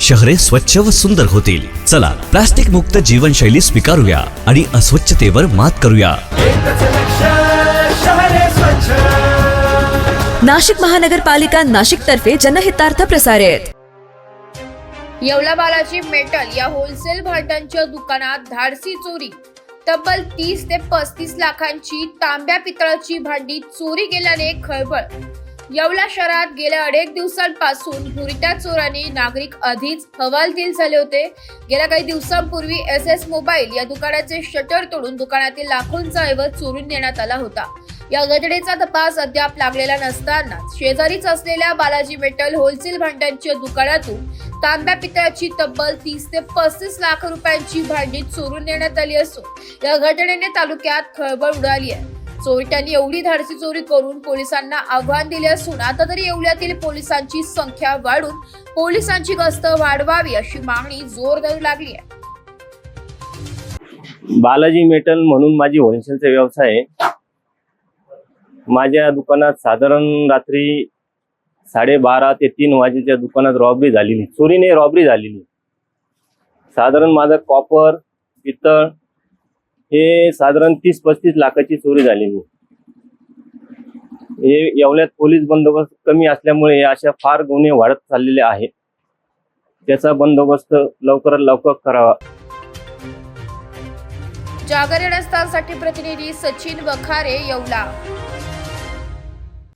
शहरे स्वच्छ व सुंदर होतील. चला प्लास्टिक मुक्त जीवनशैली स्वीकारूया आणि अस्वच्छतेवर मात करूया. नाशिक महानगरपालिका नाशिक तर्फे जनहितार्थ प्रसारित. येवला बालाजी मेटल या होलसेल भांड्यांच्या दुकानात धाडसी चोरी. तब्बल तीस ते पस्तीस लाखांची तांब्या पितळाची भांडी चोरी गेल्याने खळबळ. येवला शहरात गेल्या अनेक दिवसांपासून भुरट्या चोरांनी नागरिक आधीच हवालदिल झाले होते. गेल्या काही दिवसांपूर्वी एस एस मोबाईल या दुकानाचे शटर तोडून दुकानातील लाखोंचा ऐवज चोरून नेण्यात आला होता. या घटनेचा तपास अद्याप लागलेला नसताना शेजारीच असलेल्या बालाजी मेटल होलसेल भांड्यांच्या दुकानातून तांब्या पितळाची तब्बल तीस ते पस्तीस लाख रुपयांची भांडी चोरून नेण्यात आली असून या घटनेने तालुक्यात खळबळ उडाली आहे. चोरट्यांनी एवढी धाडसी चोरी करून पोलिसांना आव्हान दिले असून आता तरी येवल्यातील पोलिसांची संख्या वाढून पोलिसांची गस्त वाढवावी अशी मागणी जोर धरू लागली आहे. बालाजी मेटल म्हणून माझी होलसेलचा व्यवसाय आहे. माझ्या दुकानात साधारण रात्री साडेबारा ते तीन वाजेच्या दुकानात रॉबरी झालेली. चोरीने रॉबरी झालेली. साधारण माझं कॉपर पितळ हे साधारण तीस पस्तीस लाखाची चोरी झालेली. हे येवल्यात पोलीस बंदोबस्त कमी असल्यामुळे अशा फार गुन्हे वाढत चाललेले आहेत. त्याचा बंदोबस्त लवकरात लवकर करावा. जागरणसाठी प्रतिनिधी सचिन वखारे येवला.